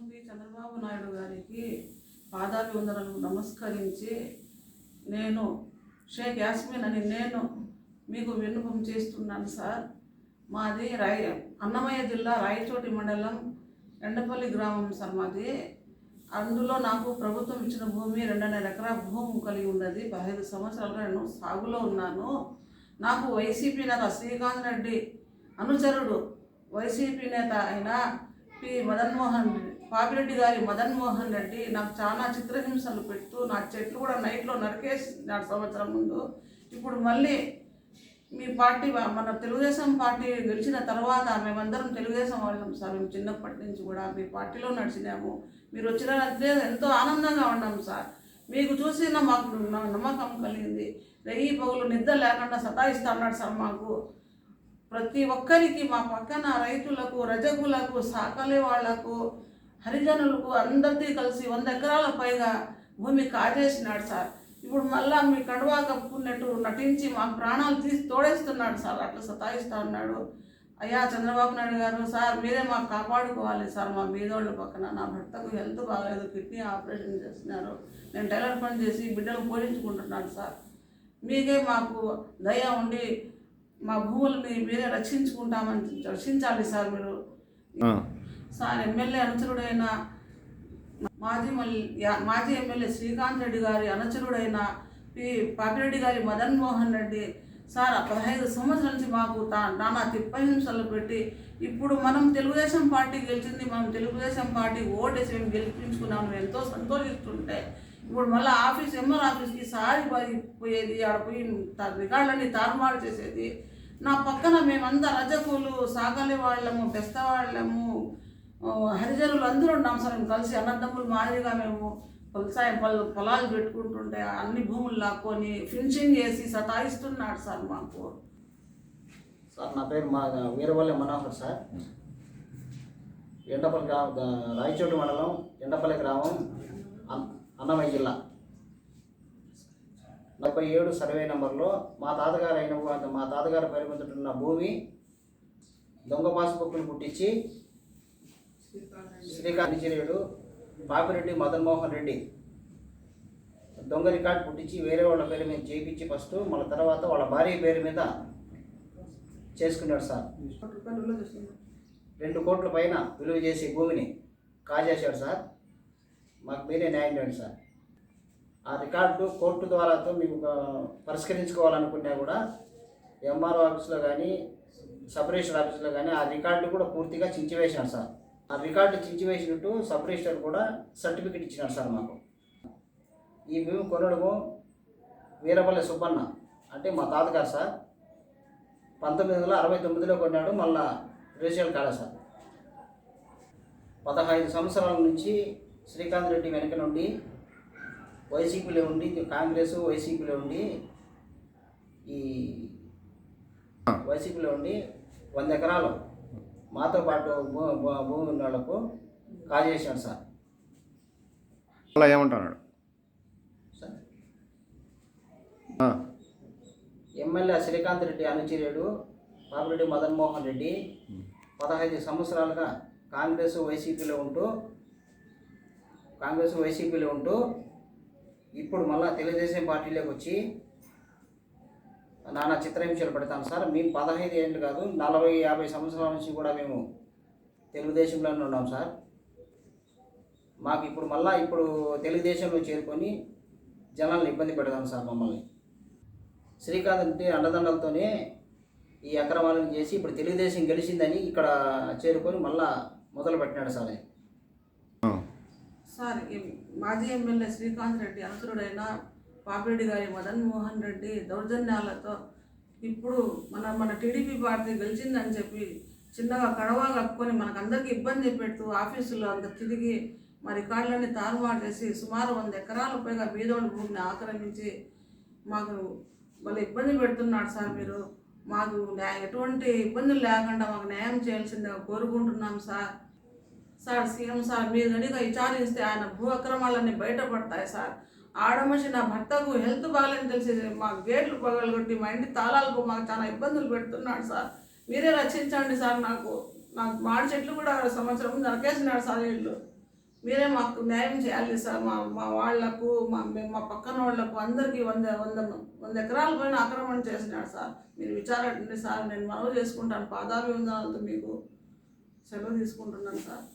ముఖ్యమంత్రి చంద్రబాబు నాయుడు గారికి పాదాభివందనలు నమస్కరించి నేను షేక్ యాస్మిన్ అని నేను మీకు విన్నపం చేస్తున్నాను సార్. మాది రాయ అన్నమయ్య జిల్లా రాయచోటి మండలం ఎండపల్లి గ్రామం సార్ మాది. అందులో నాకు ప్రభుత్వం ఇచ్చిన భూమి రెండున్నర ఎకరా భూమి కలిగి ఉన్నది. పదహైదు సంవత్సరాలుగా నేను సాగులో ఉన్నాను. నాకు వైసీపీ నేత శ్రీకాంత్ రెడ్డి అనుచరుడు. వైసీపీ నేత అయిన పి మదన్మోహన్ పాపిరెడ్డి గారి మదన్మోహన్ రెడ్డి నాకు చాలా చిత్రహింసలు పెడుతూ నా చెట్లు కూడా నైట్లో నరికేసి నా సంవత్సరం ముందు. ఇప్పుడు మళ్ళీ మీ పార్టీ మన తెలుగుదేశం పార్టీ గెలిచిన తర్వాత మేమందరం తెలుగుదేశం వాళ్ళం సార్. మేము చిన్నప్పటి నుంచి కూడా మీ పార్టీలో నడిచినాము. మీరు వచ్చిన ఎంతో ఆనందంగా ఉన్నాం సార్. మీకు చూసిన మాకు నమ్మకం కలిగింది. రెయ్యి పగులు నిద్ర లేకుండా సతాయిస్తా ఉన్నాడు సార్ మాకు. ప్రతి ఒక్కరికి మా పక్కన రైతులకు రజకులకు సాకలే వాళ్ళకు హరిజనులకు అందరికీ కలిసి వంద ఎకరాల పైగా భూమి కాజేసినాడు సార్. ఇప్పుడు మళ్ళా మీ కడువా కప్పుకున్నట్టు నటించి మా ప్రాణాలు తీసి తోడేస్తున్నాడు సార్ అట్లా సతాయిస్తూ ఉన్నాడు. అయ్యా చంద్రబాబు నాయుడు గారు సార్ మీరే మాకు కాపాడుకోవాలి సార్ మా మీదోళ్ళ పక్కన. నా భర్తకు హెల్త్ బాగాలేదు కిడ్నీ ఆపరేషన్ చేస్తున్నారు. నేను టైలర్ పని చేసి బిడ్డలు పోషించుకుంటున్నాను సార్. మీకే మాకు దయ ఉండి మా భూములని మీరే రక్షించుకుంటామని రక్షించాలి సార్ మీరు. సార్ ఎమ్మెల్యే అనుచరుడైన మాజీ మాజీ ఎమ్మెల్యే శ్రీకాంత్ రెడ్డి గారి అనుచరుడైన పి. పాపిరెడ్డి గారి మదన్ మోహన్ రెడ్డి సార్ పదహైదు సంవత్సరాల నుంచి మాకు తా నానా తిప్పహింసలు పెట్టి ఇప్పుడు మనం తెలుగుదేశం పార్టీ గెలిచింది మనం తెలుగుదేశం పార్టీ ఓటేసి మేము గెలిపించుకున్నాం. మేము ఎంతో సంతోషిస్తుంటే ఇప్పుడు మళ్ళీ ఆఫీస్ ఎంఆర్ ఆఫీస్కి సారి బారి పోయేది ఆడ పోయి రికార్డులన్నీ తారుమారు చేసేది. నా పక్కన మేమంతా రజకులు సాగలి వాళ్ళము పెస్తవాళ్ళము హరిజనులు అందరూ ఉన్నాం సార్. మేము కలిసి అన్నదమ్ములు మాదిరిగా మేము వ్యవసాయం పొల పొలాలు పెట్టుకుంటుంటే అన్ని భూములు లాక్కొని ఫినిషింగ్ చేసి సతాయిస్తున్నాడు సార్ మాకు. సార్ నా పేరు మా వీరవల్లి మనోహర్ సార్. ఎండపల్లి గ్రామం రాయచోటి మండలం ఎండపల్లి గ్రామం. అన్నమయ్య జిల్లా. నలభై ఏడు సర్వే నెంబర్లో మా తాతగారు అయిన మా తాతగారి పేరు మీద ఉన్న భూమి దొంగ పాస్బుక్లు పుట్టించి శ్రీకాంత్ పాపిరెడ్డి మదన్ మోహన్ రెడ్డి దొంగ రికార్డు పుట్టించి వేరే వాళ్ళ పేరు మీద చేయించి ఫస్ట్ మళ్ళీ తర్వాత వాళ్ళ భార్య పేరు మీద చేసుకున్నాడు సార్. రెండు కోట్ల పైన విలువ చేసే భూమిని కాజేశాడు సార్. మాకు మీరే న్యాయం చేయండి సార్. ఆ రికార్డు కోర్టు ద్వారాతో మేము పరిష్కరించుకోవాలనుకున్నా కూడా ఎంఆర్ఓ ఆఫీస్లో కానీ సబ్ రిజిస్టర్ ఆఫీస్లో కానీ ఆ రికార్డు కూడా పూర్తిగా చించివేశాడు సార్. ఆ రికార్డు చించివేసినట్టు సబ్ రిజిస్టర్ కూడా సర్టిఫికెట్ ఇచ్చినారు సార్ మాకు. ఈ భూమి కొనడము వీరపల్లి సుబ్బన్న అంటే మా తాతగారు సార్ పంతొమ్మిది వందల అరవై తొమ్మిదిలో కొన్నాడు మళ్ళా రిజిస్టర్ కాలే సార్. పదహైదు సంవత్సరాల నుంచి శ్రీకాంత్ రెడ్డి వెనక నుండి వైసీపీలో ఉండి కాంగ్రెస్ వైసీపీలో ఉండి ఈ వైసీపీలో ఉండి వంద ఎకరాలు మాతో పాటు భూమి ఉన్న వాళ్ళకు కాజేశాడు సార్. అలా ఏమంటున్నాడు? ఎమ్మెల్యే శ్రీకాంత్ రెడ్డి అనుచరుడు పాపిరెడ్డి మదన్ మోహన్ రెడ్డి పదహైదు సంవత్సరాలుగా కాంగ్రెస్ వైసీపీలో ఉంటూ కాంగ్రెస్ వైసీపీలో ఉంటూ ఇప్పుడు మళ్ళా తెలుగుదేశం పార్టీలోకి వచ్చి నానా చిత్రహింసలు పెడతాను సార్. మేము పదహైదు ఏళ్ళు కాదు నలభై యాభై సంవత్సరాల నుంచి కూడా మేము తెలుగుదేశంలోనే ఉన్నాం సార్. మాకు ఇప్పుడు మళ్ళా ఇప్పుడు తెలుగుదేశంలో చేరుకొని జనాలను ఇబ్బంది పెడతాం సార్ మమ్మల్ని. శ్రీకాంత్ అంటే అండదండలతోనే ఈ అక్రమాలను చేసి ఇప్పుడు తెలుగుదేశం గెలిచిందని ఇక్కడ చేరుకొని మళ్ళా మొదలు పెట్టినాడు సార్ ఆయన. సార్ ఈ మాజీ ఎమ్మెల్యే శ్రీకాంత్ రెడ్డి అనుచరుడైన పాపిరెడ్డి గారి మదన్ మోహన్ రెడ్డి దౌర్జన్యాలతో ఇప్పుడు మన మన టీడీపీ పార్టీ గెలిచిందని చెప్పి చిన్నగా కడవా కప్పుకొని మనకందరికీ ఇబ్బంది పెడుతూ ఆఫీసులో అంత తిరిగి మా రికార్డులన్నీ తారుమారు చేసి సుమారు వంద ఎకరాల పైగా బీదోళ్ళ భూమిని ఆక్రమించి మాకు మళ్ళీ ఇబ్బంది పెడుతున్నాడు సార్ మీరు. మాకు న్యాయ ఎటువంటి ఇబ్బందులు లేకుండా మాకు న్యాయం చేయాల్సిందిగా కోరుకుంటున్నాం సార్. సార్ సీఎం సార్ మీరు కనుక విచారిస్తే ఆయన భూ అక్రమాలన్నీ బయటపడతాయి సార్. ఆడమనిషి నా భర్తకు హెల్త్ బాగాలేదని తెలిసి మా గేట్లు పగలగొట్టి మా ఇంటి తాళాలకు మాకు చాలా ఇబ్బందులు పెడుతున్నాడు సార్. మీరే రక్షించండి సార్ నాకు. నాకు మాడి చెట్లు కూడా సంవత్సరం ముందు సార్ ఇల్లు మీరే మాకు న్యాయం చేయాలి సార్. మా మా వాళ్ళకు మా మేము మా పక్కన వాళ్ళకు అందరికీ వంద వంద వంద ఎకరాల పైన ఆక్రమణ చేసినాడు సార్. మీరు విచారండి సార్. నేను మనవి చేసుకుంటాను. పాదాభివందనాలతో మీకు సెలవు తీసుకుంటున్నాను సార్.